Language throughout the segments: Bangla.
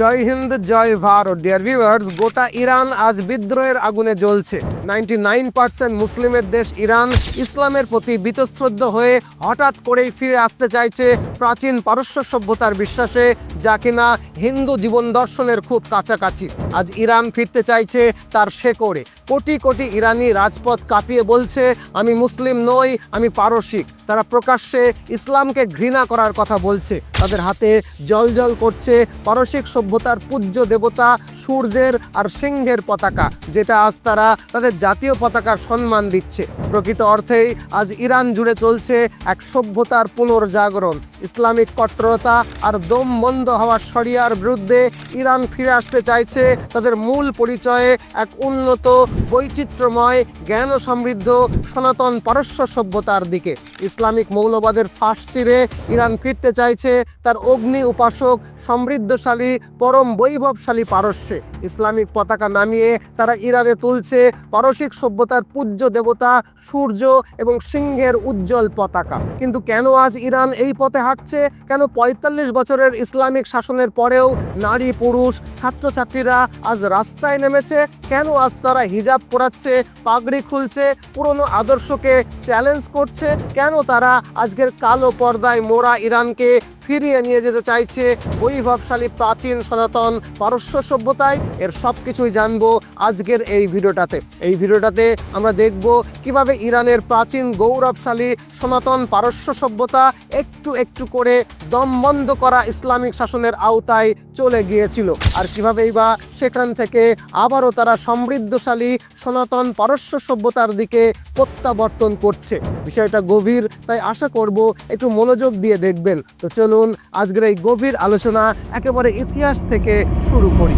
জয় হিন্দ জয় ভারত। ডিয়ার ভিউয়ার্স গোটা ইরান আজ বিদ্রোহের আগুনে জ্বলছে। নাইনটি নাইন পার্সেন্ট মুসলিমের দেশ ইরান ইসলামের প্রতি বীতশ্রদ্ধ হয়ে হঠাৎ করেই ফিরে আসতে চাইছে প্রাচীন পারস্য সভ্যতার বিশ্বাসে, যা কিনা হিন্দু জীবন দর্শনের খুব কাছাকাছি। আজ ইরান ফিরতে চাইছে তার শেকড়ে। কোটি কোটি ইরানি রাজপথ কাঁপিয়ে বলছে, আমি মুসলিম নই, আমি পারসিক। তারা প্রকাশ্যে ইসলামকে ঘৃণা করার কথা বলছে। তাদের হাতে জল জল করছে পারসিক সভ্যতার পূজ্য দেবতা সূর্যের আর সিংহের পতাকা, যেটা আজ তারা তাদের জাতীয় পতাকার সম্মান দিচ্ছে। প্রকৃত অর্থেই আজ ইরান জুড়ে চলছে এক সভ্যতার পুনর্জাগরণ। ইসলামিক কট্টরতা আর দম মন্দ হওয়ার শরিয়ার বিরুদ্ধে ইরান ফিরে আসতে চাইছে তাদের মূল পরিচয়ে এক উন্নত, বৈচিত্র্যময় জ্ঞান সমৃদ্ধ সনাতন পারস্য সভ্যতার দিকে। ইসলামিক মৌলবাদের ফাঁস চিরে ইরান ফিরতে চাইছে তার অগ্নি উপাসক, সমৃদ্ধশালী, পরম বৈভবশালী পারস্যে। ইসলামিক পতাকা নামিয়ে তারা ইরানে তুলছে পারসিক সভ্যতার পূজ্য দেবতা সূর্য এবং সিংহের উজ্জ্বল পতাকা। কিন্তু কেন আজ ইরান এই পথে হাঁটছে? কেন পঁয়তাল্লিশ বছরের ইসলামিক শাসনের পরেও নারী, পুরুষ, ছাত্রছাত্রীরা আজ রাস্তায় নেমেছে? কেন আজ তারা হিজাব পরাচ্ছে, পাগড়ি খুলছে, পুরনো আদর্শকে চ্যালেঞ্জ করছে? কেন তারা আজকের কালো পর্দায় মোরা ইরানকে ফিরিয়ে নিয়ে যেতে চাইছে বৈভবশালী প্রাচীন সনাতন পারস্য সভ্যতায়। এর সব কিছুই জানব আজকের এই ভিডিওটাতে। এই ভিডিওটাতে আমরা দেখব কীভাবে ইরানের প্রাচীন গৌরবশালী সনাতন পারস্য সভ্যতা একটু একটু করে দমবন্ধ করা ইসলামিক শাসনের আওতায় চলে গিয়েছিল। আর কিভাবেই বা সেখান থেকে আবারও তারা সমৃদ্ধশালী সনাতন পারস্য সভ্যতার দিকে প্রত্যাবর্তন করছে। বিষয়টা গভীর, তাই আশা করব একটু মনোযোগ দিয়ে দেখবেন। তো চলুন, আজকের এই গভীর আলোচনা একেবারে ইতিহাস থেকে শুরু করি।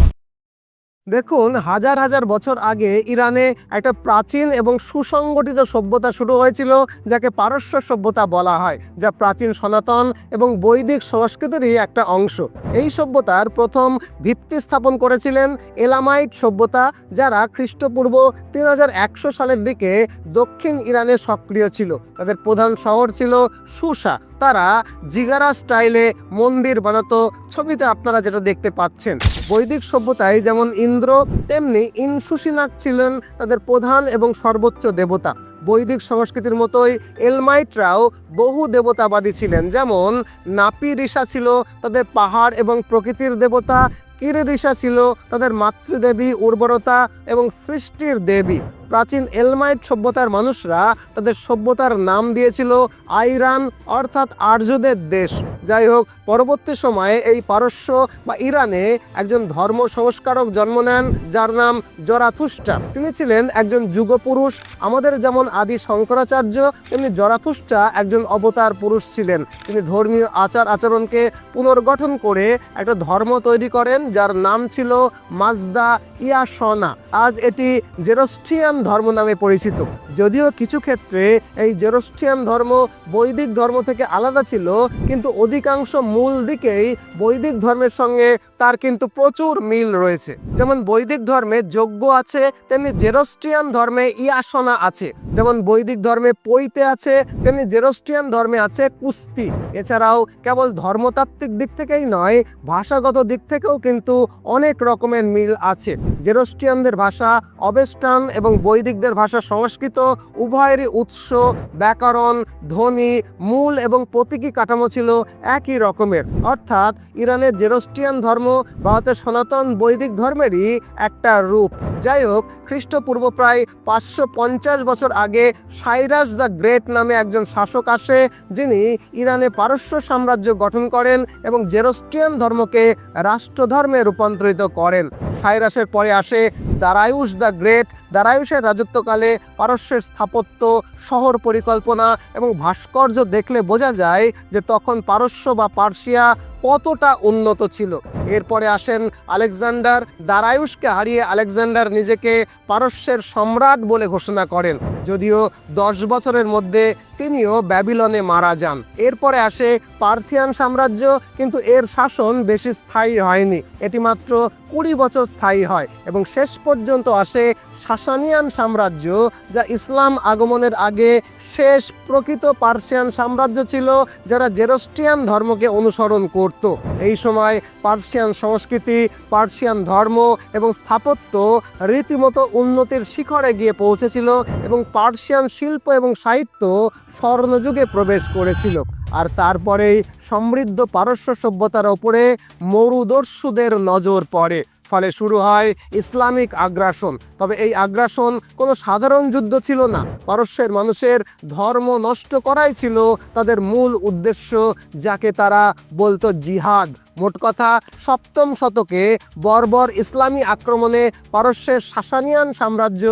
দেখুন, হাজার হাজার বছর আগে ইরানে একটা প্রাচীন এবং সুসংগঠিত সভ্যতা শুরু হয়েছিল, যাকে পারস্য সভ্যতা বলা হয়, যা প্রাচীন সনাতন এবং বৈদিক সংস্কৃতিরই একটা অংশ। এই সভ্যতার প্রথম ভিত্তি স্থাপন করেছিলেন এলামাইট সভ্যতা, যারা খ্রিস্টপূর্ব তিন হাজার একশো সালের দিকে দক্ষিণ ইরানে সক্রিয় ছিল। তাদের প্রধান শহর ছিল সুসা। তারা জিগারা স্টাইলে মন্দির বানাতো। ছবিতে আপনারা যেটা দেখতে পাচ্ছেন, বৈদিক সভ্যতায় যেমন ইন্দ্র তেমনি ইনসুসিনাক ছিলেন তাদের প্রধান এবং সর্বোচ্চ দেবতা। বৈদিক সংস্কৃতির মতোই এলমাইটরাও বহু দেবতাবাদী ছিলেন। যেমন নাপি ঋষা ছিল তাদের পাহাড় এবং প্রকৃতির দেবতা, কির ঋষা ছিল তাদের মাতৃদেবী উর্বরতা এবং সৃষ্টির দেবী। প্রাচীন এলমাইট সভ্যতার মানুষরা তাদের সভ্যতার নাম দিয়েছিল আইরান, অর্থাৎ আর্যদের দেশ। যাই হোক, পরবর্তী সময়ে এই পারস্য বা ইরানে একজন ধর্ম সংস্কারক জন্ম নেন, যার নাম জরাথুষ্টা। তিনি ছিলেন একজন যুগপুরুষ। আমাদের যেমন আদি শঙ্করাচার্য, তেমনি জরাথুষ্টা একজন অবতার পুরুষ ছিলেন। তিনি ধর্মীয় আচার আচরণকে পুনর্গঠন করে একটা ধর্ম তৈরি করেন, যার নাম ছিল মাজদা ইয়াসনা। আজ এটি জেরোস্ট্রিয়ান ধর্ম নামে পরিচিত। যদিও কিছু ক্ষেত্রে এই জেরোস্ট্রিয়ান ধর্ম বৈদিক ধর্ম থেকে আলাদা ছিল, কিন্তু অধিকাংশ মূল দিকেই বৈদিক ধর্মের সঙ্গে তার কিন্তু প্রচুর মিল রয়েছে। যেমন বৈদিক ধর্মে যজ্ঞ আছে, তেমনি জেরোস্ট্রিয়ান ধর্মে ইয়াসনা আছে। যেমন বৈদিক ধর্মে পৈতে আছে, তেমনি জেরোস্ট্রিয়ান ধর্মে আছে কুস্তি। এছাড়াও কেবল ধর্মতাত্ত্বিক দিক থেকেই নয়, ভাষাগত দিক থেকেও কিন্তু অনেক রকমের মিল আছে। জেরোস্ট্রিয়ানদের ভাষা অবেস্টান এবং বৈদিকদের ভাষা সংস্কৃত উভয়েরই উৎস, ব্যাকরণ, ধ্বনি, মূল এবং প্রতীকী কাঠামো ছিল একই রকমের। অর্থাৎ ইরানের জেরোস্ট্রিয়ান ধর্ম ভারতের সনাতন বৈদিক ধর্মেরই একটা রূপ। যাই হোক খ্রিস্টপূর্ব প্রায় পাঁচশো পঞ্চাশ বছর আগে সাইরাস দ্য গ্রেট নামে একজন শাসক আসে, যিনি ইরানে পারস্য সাম্রাজ্য গঠন করেন এবং জেরোস্টিয়ান ধর্মকে রাষ্ট্রধর্মে রূপান্তরিত করেন। সাইরাসের পরে আসে দারায়ুস দ্য গ্রেট। দারায়ুসের রাজত্বকালে পারস্যের স্থাপত্য, শহর পরিকল্পনা এবং ভাস্কর্য দেখলে বোঝা যায় যে তখন পারস্য বা পার্সিয়া কতটা উন্নত ছিল। এরপরে আসেন আলেকজান্ডার। দারায়ুসকে হারিয়ে আলেকজান্ডার নিজেকে পারস্যের সম্রাট বলে ঘোষণা করেন। যদিও দশ বছরের মধ্যে তিনিও ব্যাবিলনে মারা যান। এরপরে আসে পার্থিয়ান সাম্রাজ্য, কিন্তু এর শাসন বেশি স্থায়ী হয়নি। এটি মাত্র কুড়ি বছর স্থায়ী হয় এবং শেষ পর্যন্ত পর্যন্ত আসে সাসানিয়ান সাম্রাজ্য, যা ইসলাম আগমনের আগে শেষ প্রকৃত পার্সিয়ান সাম্রাজ্য ছিল, যারা জেরোস্টিয়ান ধর্মকে অনুসরণ করত। এই সময় পার্সিয়ান সংস্কৃতি, পার্সিয়ান ধর্ম এবং স্থাপত্য রীতিমতো উন্নতির শিখরে গিয়ে পৌঁছেছিল এবং পার্সিয়ান শিল্প এবং সাহিত্য স্বর্ণযুগে প্রবেশ করেছিল। আর তারপরেই সমৃদ্ধ পারস্য সভ্যতার ওপরে মরুদস্যুদের নজর পড়ে। ফলে শুরু হয় ইসলামিক আগ্রাসন। তবে এই আগ্রাসন কোনো সাধারণ যুদ্ধ ছিল না। পারস্যের মানুষের ধর্ম নষ্ট করাই ছিল তাদের মূল উদ্দেশ্য, যাকে তারা বলতো জিহাদ। মোট কথা সপ্তম শতকে বর্বর ইসলামী আক্রমণে পারস্যের সাসানিয়ান সাম্রাজ্য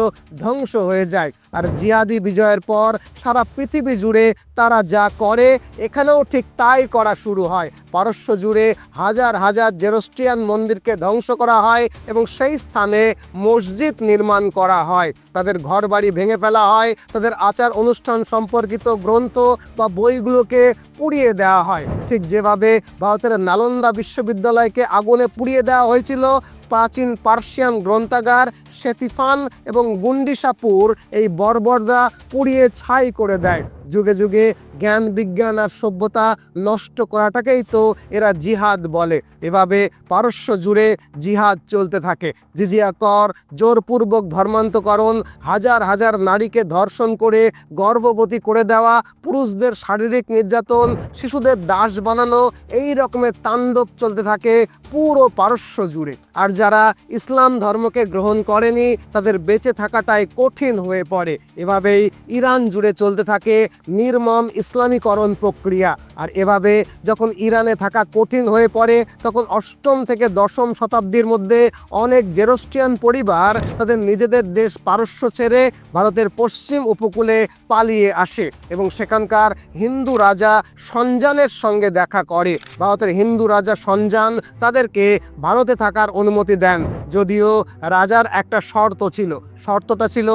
ধ্বংস হয়ে যায়। আর জিহাদি বিজয়ের পর সারা পৃথিবী জুড়ে তারা যা করে, এখানেও ঠিক তাই করা শুরু হয়। পারস্য জুড়ে হাজার হাজার জেরোস্ট্রিয়ান মন্দিরকে ধ্বংস করা হয় এবং সেই স্থানে মসজিদ নির্মাণ করা হয়। তাদের ঘরবাড়ি ভেঙে ফেলা হয়, তাদের আচার অনুষ্ঠান সম্পর্কিত গ্রন্থ বা বইগুলোকে পুড়িয়ে দেওয়া হয়। ঠিক যেভাবে ভারতের নালন্দা বিশ্ববিদ্যালয়কে আগুনে পুড়িয়ে দেওয়া হয়েছিল প্রাচীন পার্সিয়ান গ্রন্থাগার সেতিফান এবং গুন্ডিসাপুর এই বর্বরদা পুড়িয়ে ছাই করে দেয়। যুগে যুগে জ্ঞান, বিজ্ঞান আর সভ্যতা নষ্ট করাটাকেই তো এরা জিহাদ বলে। এভাবে পারস্য জুড়ে জিহাদ চলতে থাকে। জিজিয়া কর, জোরপূর্বক ধর্মান্তকরণ, হাজার হাজার নারীকে ধর্ষণ করে গর্ভবতী করে দেওয়া, পুরুষদের শারীরিক নির্যাতন, শিশুদের দাস বানানো, এই রকমের তাণ্ডব চলতে থাকে পুরো পারস্য জুড়ে। আর যারা ইসলাম ধর্মকে গ্রহণ করেনি, তাদের বেঁচে থাকাটাই কঠিন হয়ে পড়ে। এভাবেই ইরান জুড়ে চলতে থাকে নির্মম ইসলামীকরণ প্রক্রিয়া। আর এভাবে যখন ইরানে থাকা কঠিন হয়ে পড়ে, তখন অষ্টম থেকে দশম শতাব্দীর মধ্যে অনেক জেরোস্টিয়ান পরিবার তাদের নিজেদের দেশ পারস্য ছেড়ে ভারতের পশ্চিম উপকূলে পালিয়ে আসে এবং সেখানকার হিন্দু রাজা সঞ্জানের সঙ্গে দেখা করে। ভারতের হিন্দু রাজা সঞ্জান তাদেরকে ভারতে থাকার অনুমতি দেন, যদিও রাজার একটা শর্ত ছিল। শর্তটা ছিল,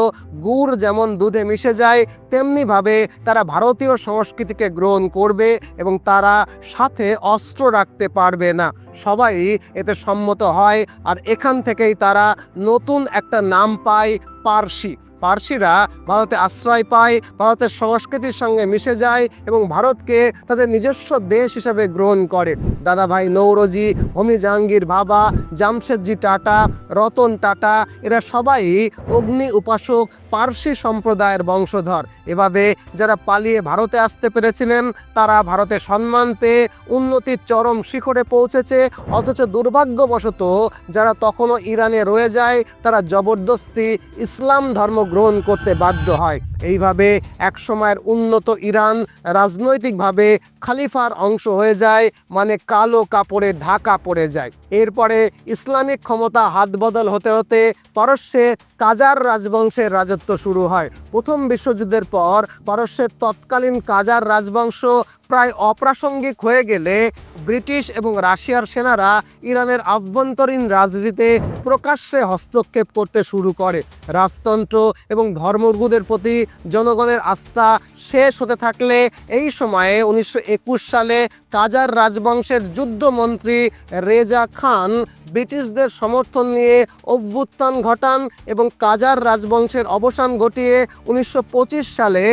গুড় যেমন দুধে মিশে যায়, তেমনিভাবে তারা ভারতীয় সংস্কৃতিকে গ্রহণ করবে এবং তারা সাথে অস্ত্র রাখতে পারবে না। সবাই এতে সম্মত হয়, আর এখান থেকেই তারা নতুন একটা নাম পায়, পার্সি। পার্সিরা ভারতে আশ্রয় পায়, ভারতের সংস্কৃতির সঙ্গে মিশে যায় এবং ভারতকে তাদের নিজস্ব দেশ হিসাবে গ্রহণ করে। দাদাভাই নৌরজি হোমি জাহাঙ্গীর ভাবা জামশেদজি টাটা, রতন টাটা, এরা সবাই অগ্নি উপাসক পার্সি সম্প্রদায়ের বংশধর। এভাবে যারা পালিয়ে ভারতে আসতে পেরেছিলেন, তারা ভারতে সম্মান পেয়ে উন্নতির চরম শিখরে পৌঁছেছে। অথচ দুর্ভাগ্যবশত যারা তখনও ইরানে রয়ে যায়, তারা জবরদস্তি ইসলাম ধর্ম গ্রহণ করতে বাধ্য হয়। এইভাবে একসময়ের উন্নত ইরান রাজনৈতিকভাবে খালিফার অংশ হয়ে যায় মানে কালো কাপড়ে ঢাকা পড়ে যায়। এরপরে ইসলামিক ক্ষমতা হাত বদল হতে হতে পারস্যে কাজার রাজবংশের রাজত্ব শুরু হয়। প্রথম বিশ্বযুদ্ধের পর পারস্যের তৎকালীন কাজার রাজবংশ প্রায় অপ্রাসঙ্গিক হয়ে গেলে ব্রিটিশ এবং রাশিয়ার সেনারা ইরানের আভ্যন্তরীণ রাজনীতিতে প্রকাশ্যে হস্তক্ষেপ করতে শুরু করে। রাজতন্ত্র এবং ধর্মগুরুদের প্রতি জনগণের আস্থা শেষ হতে থাকলে এই সময়ে উনিশশো একুশ সালে কাজার রাজবংশের যুদ্ধমন্ত্রী রেজা খান ব্রিটিশদের সমর্থন নিয়ে অভ্যুত্থান ঘটান এবং কাজার রাজবংশের অবসান ঘটিয়ে উনিশশো পঁচিশ সালে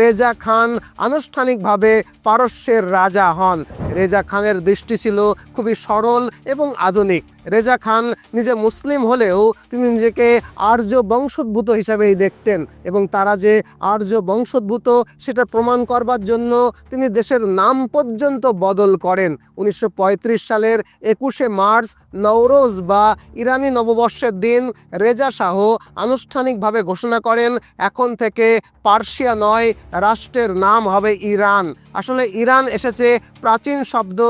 রেজা খান আনুষ্ঠানিকভাবে পারস্যের রাজা হন। রেজা খানের দৃষ্টি ছিল খুবই সরল এবং আধুনিক। রেজা খান নিজে মুসলিম হলেও তিনি নিজেকে আর্য বংশোদ্ভূত হিসাবেই দেখতেন এবং তারা যে আর্য বংশোদ্ভূত সেটা প্রমাণ করবার জন্য তিনি দেশের নাম পর্যন্ত বদল করেন। উনিশশো পঁয়ত্রিশ সালের একুশে মার্চ নওরোজ বা ইরানি নববর্ষের দিন রেজা শাহ আনুষ্ঠানিকভাবে ঘোষণা করেন, এখন থেকে পার্সিয়া নয়, রাষ্ট্রের নাম হবে ইরান। আসলে ইরান এসেছে প্রাচীন শব্দ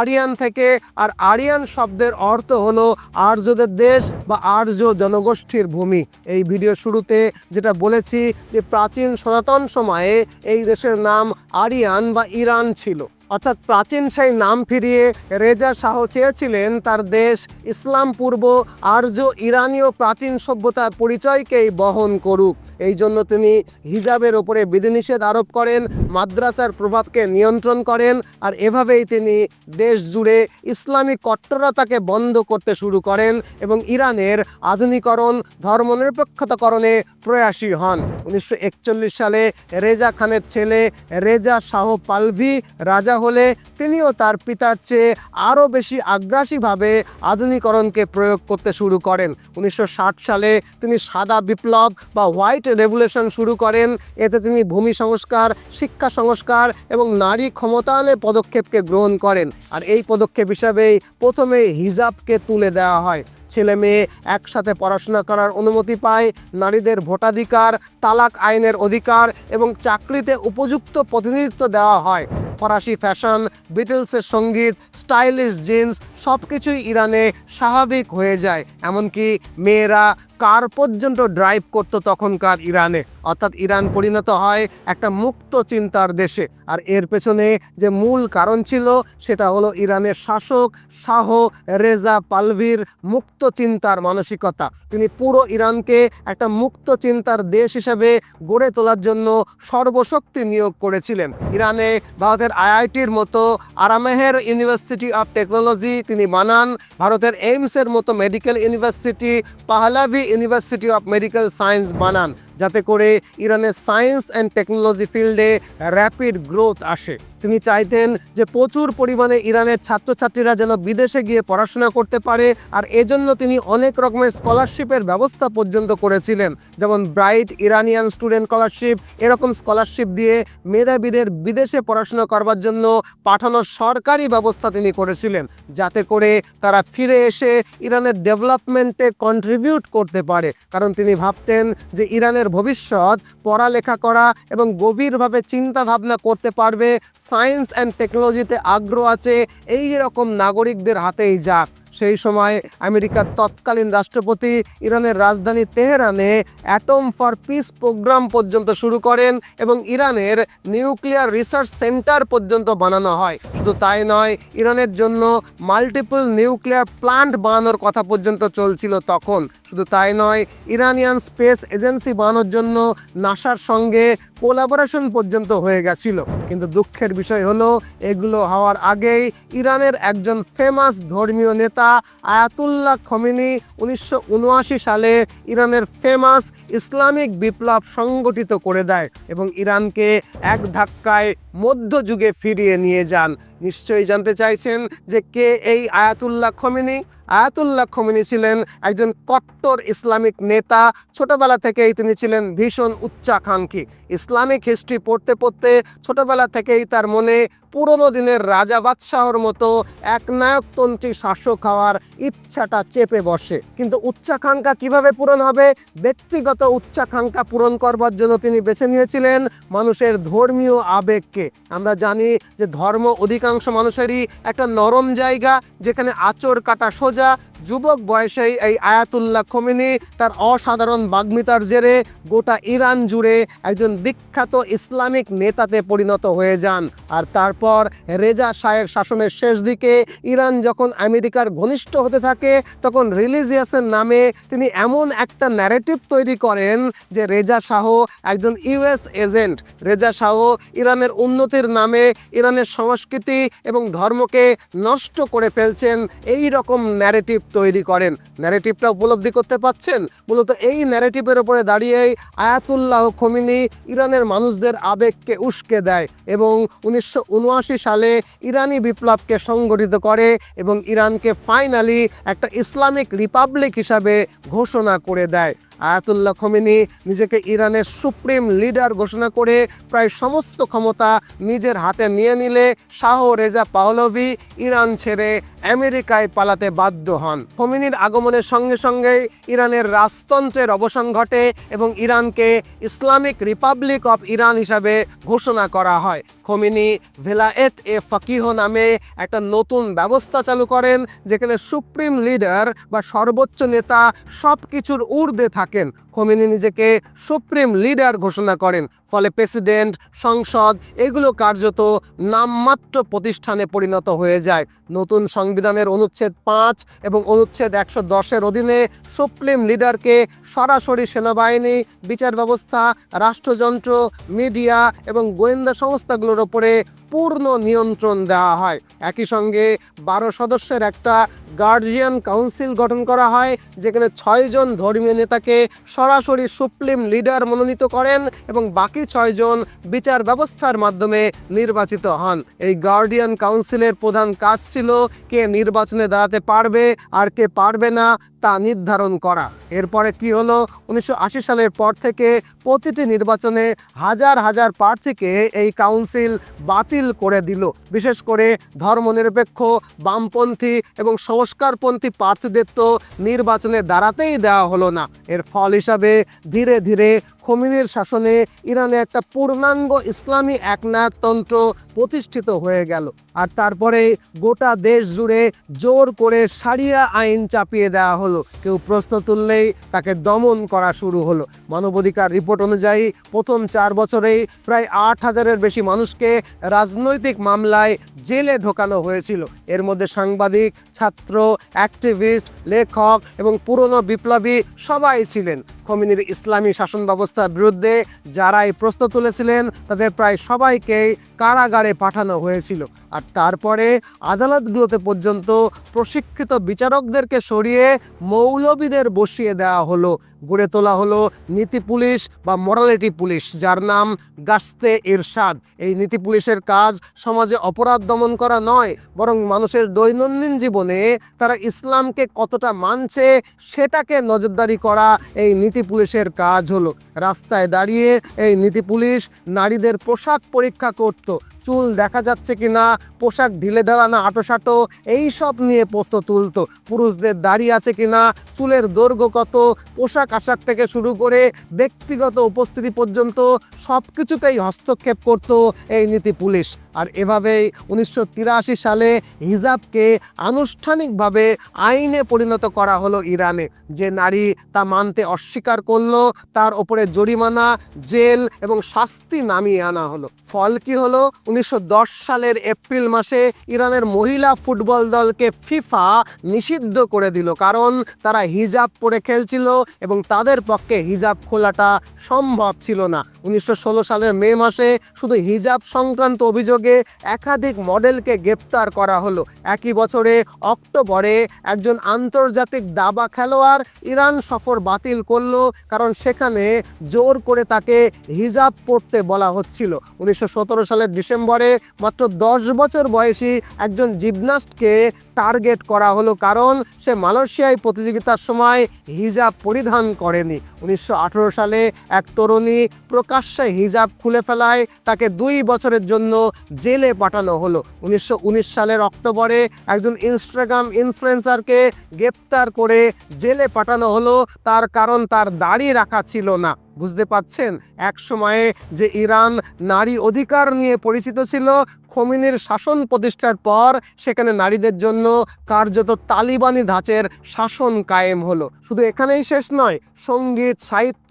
আরিয়ান থেকে, আর আরিয়ান শব্দের অর্থ হলো আর্যদের দেশ বা আর্য জনগোষ্ঠীর ভূমি। এই ভিডিও শুরুতে যেটা বলেছি যে প্রাচীন সনাতন সময়ে এই দেশের নাম আরিয়ান বা ইরান ছিল। অর্থাৎ প্রাচীন সেই নাম ফিরিয়ে রেজা শাহ চেয়েছিলেন তার দেশ ইসলাম পূর্ব আর্য ইরানীয় প্রাচীন সভ্যতার পরিচয়কেই বহন করুক। এই জন্য তিনি হিজাবের ওপরে বিধিনিষেধ আরোপ করেন, মাদ্রাসার প্রভাবকে নিয়ন্ত্রণ করেন আর এভাবেই তিনি দেশ জুড়ে ইসলামী কট্টরতাকে বন্ধ করতে শুরু করেন এবং ইরানের আধুনিকরণ, ধর্মনিরপেক্ষতাকরণে প্রয়াসী হন। উনিশশো একচল্লিশ সালে রেজা খানের ছেলে রেজা শাহ পালভি রাজা হলে তিনিও তার পিতার চেয়ে আরও বেশি আগ্রাসীভাবে আধুনিকরণকে প্রয়োগ করতে শুরু করেন। উনিশশো ষাট সালে তিনি সাদা বিপ্লব বা হোয়াইট রেভলিউশন শুরু করেন। এতে তিনি ভূমি সংস্কার, শিক্ষা সংস্কার এবং নারী ক্ষমতায়নের পদক্ষেপকে গ্রহণ করেন। আর এই পদক্ষেপ হিসাবেই প্রথমে হিজাবকে তুলে দেওয়া হয়। ছেলে মেয়ে একসাথে পড়াশোনা করার অনুমতি পায়, নারীদের ভোটাধিকার, তালাক আইনের অধিকার এবং চাকরিতে উপযুক্ত প্রতিনিধিত্ব দেওয়া হয়। ফরাসি ফ্যাশন, বিটলসের সংগীত, স্টাইলিশ জিন্স সব কিছুই ইরানে স্বাভাবিক হয়ে যায়। এমনকি মেয়েরা কার পর্যন্ত ড্রাইভ করতো তখনকার ইরানে? অর্থাৎ ইরান পরিণত হয় একটা মুক্ত চিন্তার দেশে। আর এর পেছনে যে মূল কারণ ছিল, সেটা হলো ইরানের শাসক শাহ রেজা পালভির মুক্ত চিন্তার মানসিকতা। তিনি পুরো ইরানকে একটা মুক্ত চিন্তার দেশ হিসেবে গড়ে তোলার জন্য সর্বশক্তি নিয়োগ করেছিলেন। ইরানে ভারতের আইআইটির মতো আরামেহের ইউনিভার্সিটি অফ টেকনোলজি তিনি বানান। ভারতের এইমসের মতো medical university Pahlavi university of medical science বানান যাতে করে ইরানের সায়েন্স অ্যান্ড টেকনোলজি ফিল্ডে র্যাপিড গ্রোথ আসে। তিনি চাইতেন যে প্রচুর পরিমাণে ইরানের ছাত্রছাত্রীরা যেন বিদেশে গিয়ে পড়াশোনা করতে পারে, আর এজন্য তিনি অনেক রকমের স্কলারশিপের ব্যবস্থা পর্যন্ত করেছিলেন। যেমন ব্রাইট ইরানিয়ান স্টুডেন্ট স্কলারশিপ, এরকম স্কলারশিপ দিয়ে মেধাবীদের বিদেশে পড়াশোনা করবার জন্য পাঠানোর সরকারি ব্যবস্থা তিনি করেছিলেন, যাতে করে তারা ফিরে এসে ইরানের ডেভেলপমেন্টে কন্ট্রিবিউট করতে পারে। কারণ তিনি ভাবতেন যে ইরানের ভবিষ্যৎ, পড়ালেখা করা এবং গভীরভাবে চিন্তা ভাবনা করতে পারবে। সায়েন্স অ্যান্ড টেকনোলজিতে আগ্রহ আছে এই রকম নাগরিকদের হাতেই যাক। সেই সময় আমেরিকার তৎকালীন রাষ্ট্রপতি, ইরানের রাজধানী তেহরানে অ্যাটম ফর পিস প্রোগ্রাম পর্যন্ত শুরু করেন এবং ইরানের নিউক্লিয়ার রিসার্চ সেন্টার পর্যন্ত বানানো হয়। শুধু তাই নয়, ইরানের জন্য মাল্টিপল নিউক্লিয়ার প্লান্ট বানানোর কথা পর্যন্ত চলছিল তখন। শুধু তাই নয়, ইরানিয়ান স্পেস এজেন্সি বানানোর জন্য নাসার সঙ্গে কোলাবোরেশন পর্যন্ত হয়ে গেছিল। কিন্তু দুঃখের বিষয় হলো, এগুলো হওয়ার আগেই ইরানের একজন ফেমাস ধর্মীয় নেতা আয়াতুল্লাহ খমিনি উনিশশো সালে ইরানের ফেমাস ইসলামিক বিপ্লব সংগঠিত করে দেয় এবং ইরানকে এক ধাক্কায় মধ্যযুগে ফিরিয়ে নিয়ে যান। নিশ্চয়ই জানতে চাইছেন যে কে এই আয়াতুল্লাহ খমিনি? আয়াতুল্লাহ খমিনি ছিলেন একজন কট্টর ইসলামিক নেতা। ছোটবেলা থেকেই তিনি ছিলেন ভীষণ উচ্চাকাঙ্ক্ষী। ইসলামিক হিস্ট্রি পড়তে পড়তে ছোটবেলা থেকেই তার মনে পুরনো দিনের রাজা বাদশাহর মতো একনায়কতন্ত্রী শাসক হওয়ার ইচ্ছাটা চেপে বসে। কিন্তু উচ্চাকাঙ্ক্ষা কীভাবে পূরণ হবে? ব্যক্তিগত উচ্চাকাঙ্ক্ষা পূরণ করবার জন্য তিনি বেছে নিয়েছিলেন মানুষের ধর্মীয় আবেগকে। আমরা জানি যে ধর্ম অধিকাংশ মানুষেরই একটা নরম জায়গা, যেখানে আচর কাটা সোজা। যুবক বয়সেই এই আয়াতুল্লাহ খমিনি, তার অসাধারণ বাগ্মিতার জেরে গোটা ইরান জুড়ে একজন বিখ্যাত ইসলামিক নেতাতে পরিণত হয়ে যান। আর তারপর রেজা শাহের শাসনের শেষ দিকে ইরান যখন আমেরিকার ঘনিষ্ঠ হতে থাকে, তখন রিলিজিয়াসের নামে তিনি এমন একটা ন্যারেটিভ তৈরি করেন যে রেজা শাহ একজন ইউএস এজেন্ট। রেজা শাহ ইরানের উন্নতির নামে ইরানের সংস্কৃতি এবং ধর্মকে নষ্ট করে ফেলছেন, এই রকম ন্যারেটিভ তৈরি করেন। ন্যারেটিভটা উপলব্ধি করতে পাচ্ছেন? মূলত এই ন্যারেটিভের উপরে দাঁড়িয়েই আয়াতুল্লাহ খমিনি ইরানের মানুষদের আবেগকে উস্কে দেয় এবং উনিশশো উনআশি সালে ইরানি বিপ্লবকে সংগঠিত করে এবং ইরানকে ফাইনালি একটা ইসলামিক রিপাবলিক হিসাবে ঘোষণা করে দেয়। আয়াতুল্লাহ খমিনি নিজেকে ইরানের সুপ্রিম লিডার ঘোষণা করে প্রায় সমস্ত ক্ষমতা নিজের হাতে নিয়ে নিলে শাহ রেজা পাহলভি ইরান ছেড়ে আমেরিকায় পালাতে বাধ্য হন। খমিনির আগমনের সঙ্গে সঙ্গেই ইরানের রাজতন্ত্রের অবসান ঘটে এবং ইরানকে ইসলামিক রিপাবলিক অফ ইরান হিসাবে ঘোষণা করা হয়। খমিনি ভেলায়েত এ ফকিহ নামে একটা নতুন ব্যবস্থা চালু করেন, যেখানে সুপ্রিম লিডার বা সর্বোচ্চ নেতা সব কিছুর ঊর্ধ্বে থাকেন খোমেনি নিজেকে সুপ্রিম লিডার ঘোষণা করেন। ফলে প্রেসিডেন্ট সংসদ, এগুলো কার্যত নামমাত্র প্রতিষ্ঠানে পরিণত হয়ে যায়। নতুন সংবিধানের অনুচ্ছেদ পাঁচ এবং অনুচ্ছেদ একশো দশের অধীনে সুপ্রিম লিডারকে সরাসরি সেনাবাহিনী, বিচার ব্যবস্থা, রাষ্ট্রযন্ত্র মিডিয়া এবং গোয়েন্দা সংস্থাগুলোর ওপরে পূর্ণ নিয়ন্ত্রণ দেওয়া হয়। একই সঙ্গে বারো সদস্যের একটা গার্জিয়ান কাউন্সিল গঠন করা হয়, যেখানে ছয়জন ধর্মীয় নেতাকে সরাসরি সুপ্রিম লিডার মনোনীত করেন এবং বাকি ছয়জন বিচার ব্যবস্থার মাধ্যমে নির্বাচিত হন। এই গার্ডিয়ান কাউন্সিলের প্রধান কাজ ছিল কে নির্বাচনে দাঁড়াতে পারবে আর কে পারবে না তা নির্ধারণ করা। এরপরে কি হলো? উনিশশো আশি সালের পর থেকে প্রতিটি নির্বাচনে হাজার হাজার প্রার্থীকে এই কাউন্সিল বাতিল করে দিল। বিশেষ করে ধর্মনিরপেক্ষ, বামপন্থী এবং সংস্কারপন্থী প্রার্থীদের তো নির্বাচনে দাঁড়াতেই দেওয়া হলো না। এর ফল হিসাবে ধীরে ধীরে খমিনির শাসনে ইরানে একটা পূর্ণাঙ্গ ইসলামী একনায়কতন্ত্র প্রতিষ্ঠিত হয়ে গেল। আর তারপরে গোটা দেশ জুড়ে জোর করে সারিয়া আইন চাপিয়ে দেওয়া হলো। কেউ প্রশ্ন তুললেই তাকে দমন করা শুরু হলো। মানবাধিকার রিপোর্ট অনুযায়ী প্রথম চার বছরেই প্রায় আট হাজারের বেশি মানুষকে রাজনৈতিক মামলায় জেলে ঢোকানো হয়েছিল। এর মধ্যে সাংবাদিক, ছাত্র, অ্যাক্টিভিস্ট, লেখক এবং পুরনো বিপ্লবী সবাই ছিলেন। খমিনির ইসলামী শাসন ব্যবস্থার বিরুদ্ধে যারাই প্রশ্ন তুলেছিলেন, তাদের প্রায় সবাইকেই কারাগারে পাঠানো হয়েছিল। আর তারপরে আদালতগুলোতে পর্যন্ত প্রশিক্ষিত বিচারকদেরকে সরিয়ে মৌলবীদের বসিয়ে দেওয়া হলো। গড়ে তোলা হলো নীতি পুলিশ বা মরালিটি পুলিশ, যার নাম গাস্তে ইরশাদ। এই নীতি পুলিশের কাজ সমাজে অপরাধ দমন করা নয়, বরং মানুষের দৈনন্দিন জীবনে তারা ইসলামকে কতটা মানছে সেটাকে নজরদারি করা এই নীতি পুলিশের কাজ হলো। রাস্তায় দাঁড়িয়ে এই নীতি পুলিশ নারীদের পোশাক পরীক্ষা করত চুল দেখা যাচ্ছে কি না পোশাক ঢিলে ঢালা না আটোসাটো এই সব নিয়ে পোস্ত তুলত। পুরুষদের দাড়ি আছে কি না চুলের দৈর্ঘ্য কত, পোশাক আশাক থেকে শুরু করে ব্যক্তিগত উপস্থিতি পর্যন্ত সব কিছুতেই হস্তক্ষেপ করত এই নীতি পুলিশ। আর এভাবেই উনিশশো তিরাশি সালে হিজাবকে আনুষ্ঠানিকভাবে আইনে পরিণত করা হলো ইরানে। যে নারী তা মানতে অস্বীকার করল, তার ওপরে জরিমানা, জেল এবং শাস্তি নামিয়ে আনা হলো। ফল কি হলো? উনিশশো দশ সালের এপ্রিল মাসে ইরানের মহিলা ফুটবল দলকে ফিফা নিষিদ্ধ করে দিল, কারণ তারা হিজাব পরে খেলছিল এবং তাদের পক্ষে হিজাব খোলাটা সম্ভব ছিল না। উনিশশো ষোলো সালের মে মাসে শুধু হিজাব সংক্রান্ত অভিযোগে একাধিক মডেলকে গ্রেপ্তার করা হলো। একই বছরে অক্টোবরে একজন আন্তর্জাতিক দাবা খেলোয়াড় ইরান সফর বাতিল করল, কারণ সেখানে জোর করে তাকে হিজাব পড়তে বলা হচ্ছিল। উনিশশো সতেরো সালের ডিসেম্বরে মাত্র দশ বছর বয়সী একজন জিমনাস্টকে টার্গেট করা হলো কারণ সে মালয়েশিয়ায় প্রতিযোগিতার সময় হিজাব পরিধান করেনি। উনিশশো আঠেরো সালে এক তরুণী প্রকাশ্যে হিজাব খুলে ফেলায়, তাকে দুই বছরের জন্য জেলে পাঠানো হলো। উনিশশো উনিশ সালের অক্টোবরে একজন ইনস্টাগ্রাম ইনফ্লুয়েন্সারকে গ্রেপ্তার করে জেলে পাঠানো হলো। তার কারণ তার দাড়ি রাখা ছিল না। বুঝতে পাচ্ছেন? এক সময়ে যে ইরান নারী অধিকার নিয়ে পরিচিত ছিল, খমিনির শাসন প্রতিষ্ঠার পর সেখানে নারীদের জন্য কার্যত তালিবানি ধাঁচের শাসন কায়েম হলো। শুধু এখানেই শেষ নয়, সংগীত, সাহিত্য,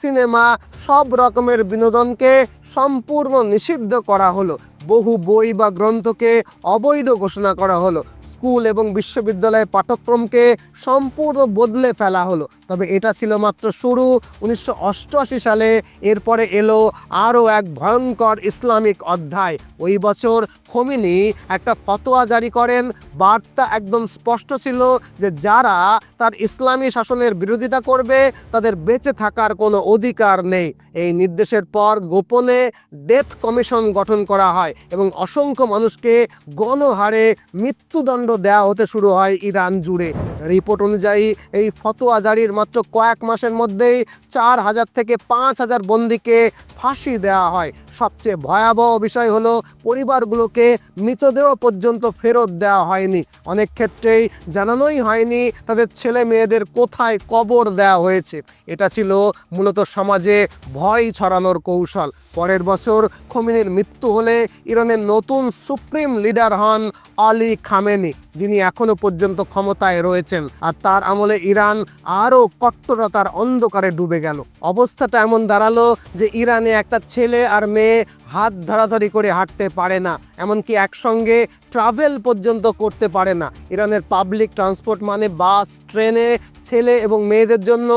সিনেমা সব রকমের বিনোদনকে সম্পূর্ণ নিষিদ্ধ করা হলো। বহু বই বা গ্রন্থকে অবৈধ ঘোষণা করা হলো। স্কুল এবং বিশ্ববিদ্যালয়ের পাঠ্যক্রমকে সম্পূর্ণ বদলে ফেলা হলো। তবে এটা ছিল মাত্র শুরু। উনিশশো অষ্টআশি সালে এরপরে এলো আরও এক ভয়ঙ্কর ইসলামিক অধ্যায়। ওই বছর খমিনি একটা ফতোয়া জারি করেন। বার্তা একদম স্পষ্ট ছিল যে যারা তার ইসলামী শাসনের বিরোধিতা করবে, তাদের বেঁচে থাকার কোনো অধিকার নেই। এই নির্দেশের পর গোপনে ডেথ কমিশন গঠন করা হয় এবং অসংখ্য মানুষকে গণহারে মৃত্যুদণ্ড দেওয়া হতে শুরু হয় ইরান জুড়ে। রিপোর্ট অনুযায়ী এই ফতোয়া জারির মাত্র কয়েক মাসের মধ্যেই চার হাজার থেকে পাঁচ হাজার বন্দিকে ফাঁসি দেওয়া হয়। সবচেয়ে ভয়াবহ বিষয় হলো পরিবারগুলোকে মৃতদেহ পর্যন্ত ফেরত দেওয়া হয়নি। অনেক ক্ষেত্রেই জানানোই হয়নি তাদের ছেলে মেয়েদের কোথায় কবর দেওয়া হয়েছে। এটা ছিল মূলত সমাজে ভয় ছড়ানোর কৌশল। পরের বছর খমিনির মৃত্যু হলে ইরানের নতুন সুপ্রিম লিডার হন আলী খামেনি, যিনি এখনও পর্যন্ত ক্ষমতায় রয়েছেন। আর তার আমলে ইরান আরও কট্টরতার অন্ধকারে ডুবে গেল। অবস্থাটা এমন দাঁড়াল যে ইরানে একটা ছেলে আর মেয়ে で হাত ধরাধরি করে হাঁটতে পারে না, এমনকি একসঙ্গে ট্রাভেল পর্যন্ত করতে পারে না। ইরানের পাবলিক ট্রান্সপোর্ট মানে বাস ট্রেনে ছেলে এবং মেয়েদের জন্য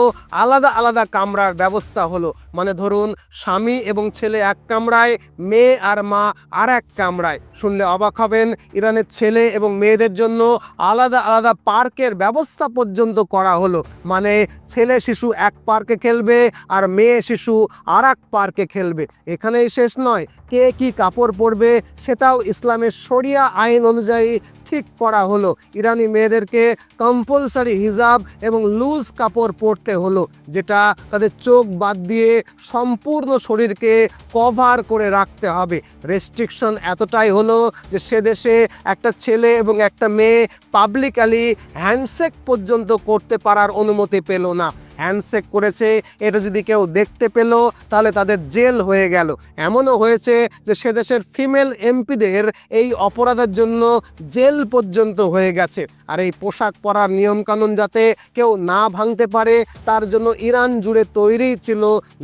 আলাদা আলাদা কামরার ব্যবস্থা হলো। মানে ধরুন, স্বামী এবং ছেলে এক কামরায়, মেয়ে আর মা আর এক কামরায়। শুনলে অবাক হবেন, ইরানের ছেলে এবং মেয়েদের জন্য আলাদা আলাদা পার্কের ব্যবস্থা পর্যন্ত করা হলো। মানে ছেলে শিশু এক পার্কে খেলবে আর মেয়ে শিশু আর পার্কে খেলবে। এখানেই শেষ নয় কে কি কাপড় পরবে সেটাও ইসলামের শরিয়া আইন অনুযায়ী ঠিক করা হলো। ইরানি মেয়েদেরকে কম্পালসারি হিজাব এবং লুজ কাপড় পরতে হলো, যেটা তাদের চোখ বাদ দিয়ে সম্পূর্ণ শরীরকে কভার করে রাখতে হবে। রেস্ট্রিকশন এতটাই হলো যে সে দেশে একটা ছেলে এবং একটা মেয়ে পাবলিকালি হ্যান্ডশেক পর্যন্ত করতে পারার অনুমতি পেল না। হ্যান্ডশেক করেছে, এটা যদি কেউ দেখতে পেল, তাহলে তাদের জেল হয়ে গেল। এমনও হয়েছে যে সে দেশের ফিমেল এমপিদের এই অপরাধের জন্য জেল পর্যন্ত হয়ে গেছে। আর এই পোশাক পরার নিয়মকানুন যাতে কেউ না ভাঙতে পারে, তার জন্য ইরান জুড়ে তৈরি ছিল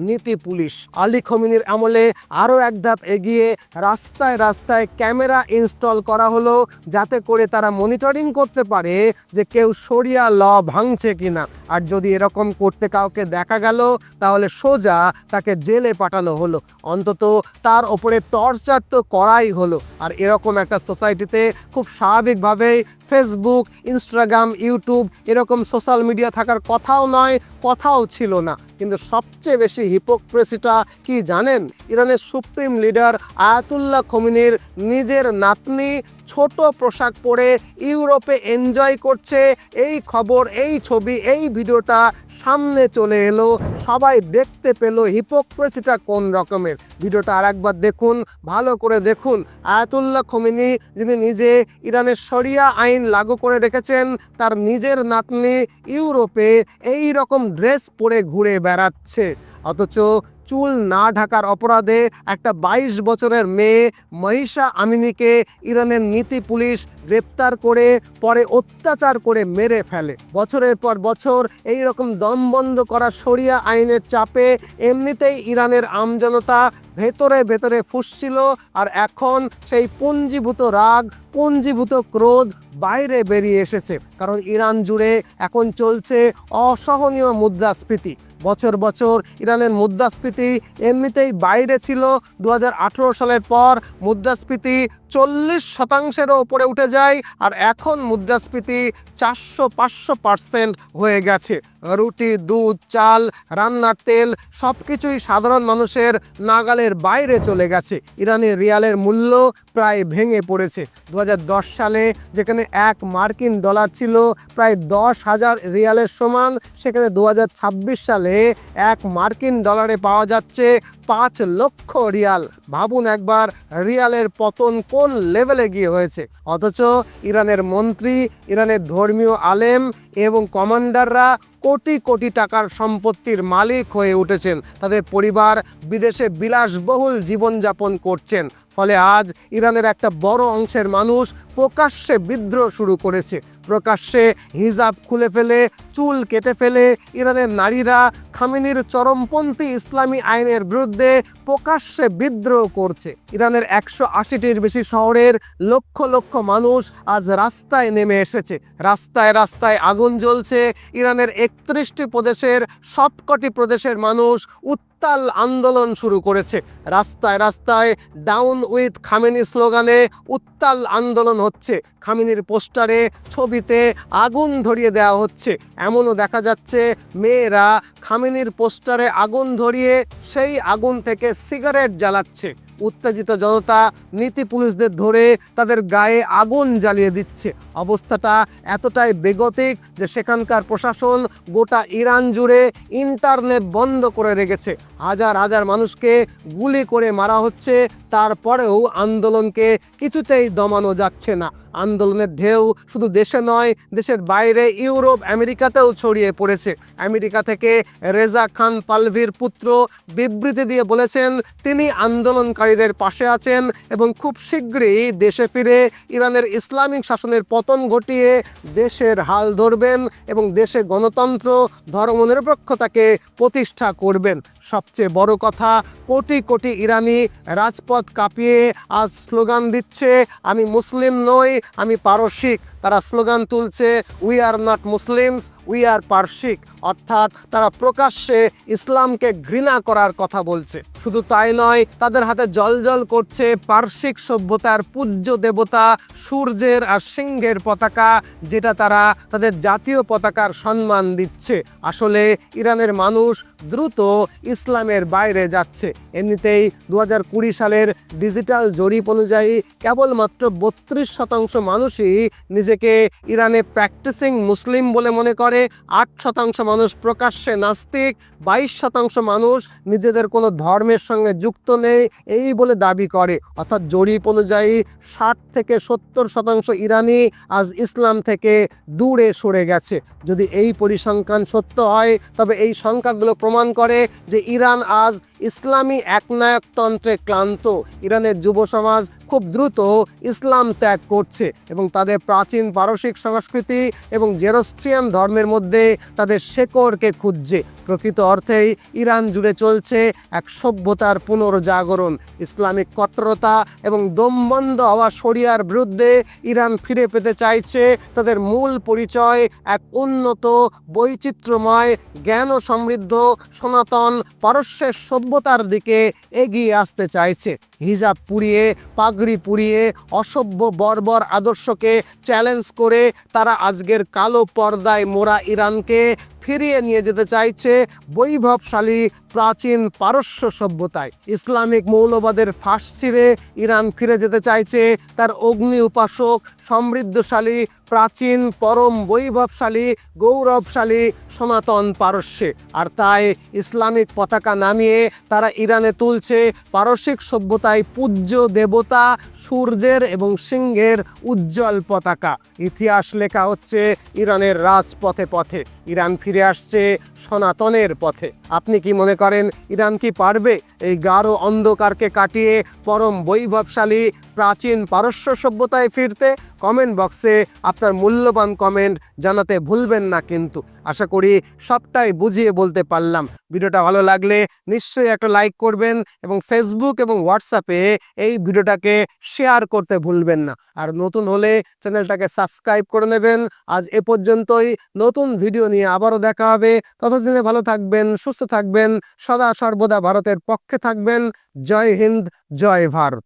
নীতি পুলিশ। আলী খমিনির আমলে আরও এক ধাপ এগিয়ে রাস্তায় রাস্তায় ক্যামেরা ইনস্টল করা হলো, যাতে করে তারা মনিটরিং করতে পারে যে কেউ সরিয়া ল ভাঙছে কিনা। আর যদি এরকম করতে কাউকে দেখা গেল, তাহলে সোজা তাকে জেলে পাঠানো হলো। অন্তত তার ওপরে টর্চার তো করাই হলো। আর এরকম একটা সোসাইটিতে খুব স্বাভাবিকভাবেই ফেসবুক ইনস্টাগ্রাম ইউটিউব এরকম সোশ্যাল মিডিয়া থাকার কথাও নয়, কথাও ছিল না। কিন্তু সবচেয়ে বেশি হিপোক্রেসিটা কি জানেন? ইরানের সুপ্রিম লিডার আয়াতুল্লাহ খমিনির নিজের নাতনি ছোট পোশাক পরে ইউরোপে এনজয় করছে। এই খবর, এই ছবি, এই ভিডিওটা সামনে চলে এলো। সবাই দেখতে পেল হিপোক্রেসিটা কোন রকমের। ভিডিওটা আরেকবার দেখুন, ভালো করে দেখুন। আয়াতুল্লাহ খমিনি, যিনি নিজে ইরানের শরিয়া আইন লাগু করে রেখেছেন, তার নিজের নাতনি ইউরোপে এই রকম ড্রেস পরে ঘুরে বেড়াচ্ছে। অথচ চুল না ঢাকার অপরাধে একটা বাইশ বছরের মেয়ে মহিষা আমিনীকে ইরানের নীতি পুলিশ গ্রেপ্তার করে, পরে অত্যাচার করে মেরে ফেলে। বছরের পর বছর এই রকম দম বন্ধ করা শরিয়া আইনের চাপে এমনিতেই ইরানের আমজনতা ভেতরে ভেতরে ফুসছিল আর এখন সেই পুঞ্জীভূত রাগ, পুঞ্জীভূত ক্রোধ বাইরে বেরিয়ে এসেছে। কারণ ইরান জুড়ে এখন চলছে অসহনীয় মুদ্রাস্ফীতি। বছর বছর ইরানের মুদ্রাস্ফীতি এমনিতেই বাইরে ছিল। দু হাজার আঠারো সালের পর মুদ্রাস্ফীতি চল্লিশ শতাংশেরও উপরে উঠে যায় আর এখন মুদ্রাস্ফীতি চারশো পাঁচশো পার্সেন্ট হয়ে গেছে। রুটি, দুধ, চাল, রান্নার তেল সব কিছুই সাধারণ মানুষের নাগালের বাইরে চলে গেছে। ইরানের রিয়ালের মূল্য প্রায় ভেঙে পড়েছে। দু হাজার দশ সালে যেখানে এক মার্কিন ডলার ছিল প্রায় দশ হাজার রিয়ালের সমান, সেখানে দু হাজার ছাব্বিশ সালে এক মার্কিন ডলারে পাওয়া যাচ্ছে পাঁচ লক্ষ রিয়াল। ভাবুন একবার রিয়ালের পতন কোন লেভেলে গিয়ে হয়েছে। অথচ ইরানের মন্ত্রী, ইরানের ধর্মীয় আলেম এবং কমান্ডাররা কোটি কোটি টাকার সম্পত্তির মালিক হয়ে উঠেছেন। তাদের পরিবার বিদেশে বিলাসবহুল জীবনযাপন করছেন। ফলে আজ ইরানের একটা বড় অংশের মানুষ প্রকাশ্যে বিদ্রোহ শুরু করেছে। প্রকাশ্যে হিজাব খুলে ফেলে, চুল কেটে ফেলে। ইরানের নারীরা খামিনির চরমপন্থী ইসলামী আইনের বিরুদ্ধে প্রকাশ্যে বিদ্রোহ করছে। ইরানের একশো আশিটির বেশি শহরের লক্ষ লক্ষ মানুষ আজ রাস্তায় নেমে এসেছে। রাস্তায় রাস্তায় আগুন জ্বলছে। ইরানের একত্রিশটি প্রদেশের সবকটি প্রদেশের মানুষ উত্তাল আন্দোলন শুরু করেছে। রাস্তায় রাস্তায় ডাউন উইথ খামেনি স্লোগানে উত্তাল আন্দোলন হচ্ছে। খামিনির পোস্টারে ছবিতে আগুন ধরিয়ে দেওয়া হচ্ছে। এমনও দেখা যাচ্ছে, মেয়েরা খামিনির পোস্টারে আগুন ধরিয়ে সেই আগুন থেকে সিগারেট জ্বালাচ্ছে। উত্তেজিত জনতা, নীতি পুলিশদের ধরে তাদের গায়ে আগুন জ্বালিয়ে দিচ্ছে। অবস্থাটা এতটাই বেগতিক যে সেখানকার প্রশাসন গোটা ইরান জুড়ে ইন্টারনেট বন্ধ করে রেখেছে। হাজার হাজার মানুষকে গুলি করে মারা হচ্ছে, তারপরেও আন্দোলনকে কিছুতেই দমানো যাচ্ছে না। আন্দোলনের ঢেউ শুধু দেশে নয়, দেশের বাইরে ইউরোপ, আমেরিকাতেও ছড়িয়ে পড়েছে। আমেরিকা থেকে রেজা খান পালভির পুত্র বিবৃতি দিয়ে বলেছেন, তিনি আন্দোলনকারীদের পাশে আছেন এবং খুব শীঘ্রই দেশে ফিরে ইরানের ইসলামিক শাসনের পতন ঘটিয়ে দেশের হাল ধরবেন এবং দেশে গণতন্ত্র ধর্মনিরপেক্ষতাকে প্রতিষ্ঠা করবেন। সবচেয়ে বড় কথা, কোটি কোটি ইরানি রাজপথ কাঁপিয়ে আজ স্লোগান দিচ্ছে, আমি মুসলিম নই আমি পারসিক। তারা স্লোগান তুলছে we are not Muslims we are পারসিক অর্থাৎ তারা প্রকাশ্যে ইসলামকে ঘৃণা করার কথা বলছে। শুধু তাই নয়, তাদের হাতে জলজল করছে পার্শ্বিক সভ্যতার পূজ্য দেবতা সূর্যের আর সিংহের পতাকা, যেটা তারা তাদের জাতীয় পতাকার সম্মান দিচ্ছে। আসলে ইরানের মানুষ দ্রুত ইসলামের বাইরে যাচ্ছে। এমনিতেই দু সালের ডিজিটাল জরিপ অনুযায়ী কেবলমাত্র বত্রিশ শতাংশ মানুষই নিজেকে ইরানে প্র্যাকটিসিং মুসলিম বলে মনে করে। আট শতাংশ মানুষ প্রকাশ্যে নাস্তিক, বাইশ শতাংশ মানুষ নিজেদের কোনো ধর্মের সঙ্গে যুক্ত নেই, এই বলে দাবি করে। অর্থাৎ জরিপ অনুযায়ী ষাট থেকে সত্তর শতাংশ ইরানি আজ ইসলাম থেকে দূরে সরে গেছে। যদি এই পরিসংখ্যান সত্য হয়, তবে এই সংখ্যাগুলো প্রমাণ করে যে ইরান আজ ইসলামী একনায়কতন্ত্রে ক্লান্ত। ইরানের যুব সমাজ খুব দ্রুত ইসলাম ত্যাগ করছে এবং তাদের প্রাচীন পারসিক সংস্কৃতি এবং জেরোস্ট্রিয়ান ধর্মের মধ্যে তাদের শেকড়কে খুঁজছে। প্রকৃত অর্থেই ইরান জুড়ে চলছে এক সভ্যতার পুনর্জাগরণ, ইসলামিক কট্টরতা এবং দমবন্ধ হওয়া শরিয়ার বিরুদ্ধে ইরান ফিরে পেতে চাইছে তাদের মূল পরিচয়, এক উন্নত, বৈচিত্র্যময় জ্ঞান সমৃদ্ধ সনাতন, পারস্যের সভ্যতার দিকে এগিয়ে আসতে চাইছে। হিজাব পুড়িয়ে, পাগড়ি পুড়িয়ে, অসভ্য বর্বর আদর্শকে চ্যালেঞ্জ করে তারা আজকের কালো পর্দায় মোরা ইরানকে ফিরিয়ে নিয়ে যেতে চাইছে বৈভবশালী প্রাচীন পারস্য সভ্যতায়। ইসলামিক মৌলবাদের ফাঁস ছিঁড়ে ইরান ফিরে যেতে চাইছে তার অগ্নি উপাসক, সমৃদ্ধশালী, প্রাচীন, পরম বৈভবশালী, গৌরবশালী সনাতন পারস্যে। আর তাই ইসলামিক পতাকা নামিয়ে তারা ইরানে তুলছে পারসিক সভ্যতায় পূজ্য দেবতা, সূর্যের এবং সিংহের উজ্জ্বল পতাকা। ইতিহাস লেখা হচ্ছে ইরানের রাজপথে পথে। ইরান ফিরে আসছে সনাতনের পথে। আপনি কি মনে করেন ইরান কি পারবে এই গাঢ় অন্ধকারকে কাটিয়ে পরম বৈভবশালী প্রাচীন পারস্য সভ্যতায় ফিরতে কমেন্ট বক্সে আপনার মূল্যবান কমেন্ট জানাতে ভুলবেন না কিন্তু। আশা করি সবটাই বুঝিয়ে বলতে পারলাম। ভিডিওটা ভালো লাগলে নিশ্চয়ই একটা লাইক করবেন এবং ফেসবুক এবং হোয়াটসঅ্যাপে এই ভিডিওটাকে শেয়ার করতে ভুলবেন না। আর নতুন হলে চ্যানেলটাকে সাবস্ক্রাইব করে নেবেন। আজ এ পর্যন্তই। নতুন ভিডিও নিয়ে আবারও দেখা হবে। ততদিনে ভালো থাকবেন, সুস্থ থাকবেন, সদা সর্বদা ভারতের পক্ষে থাকবেন। জয় হিন্দ, জয় ভারত।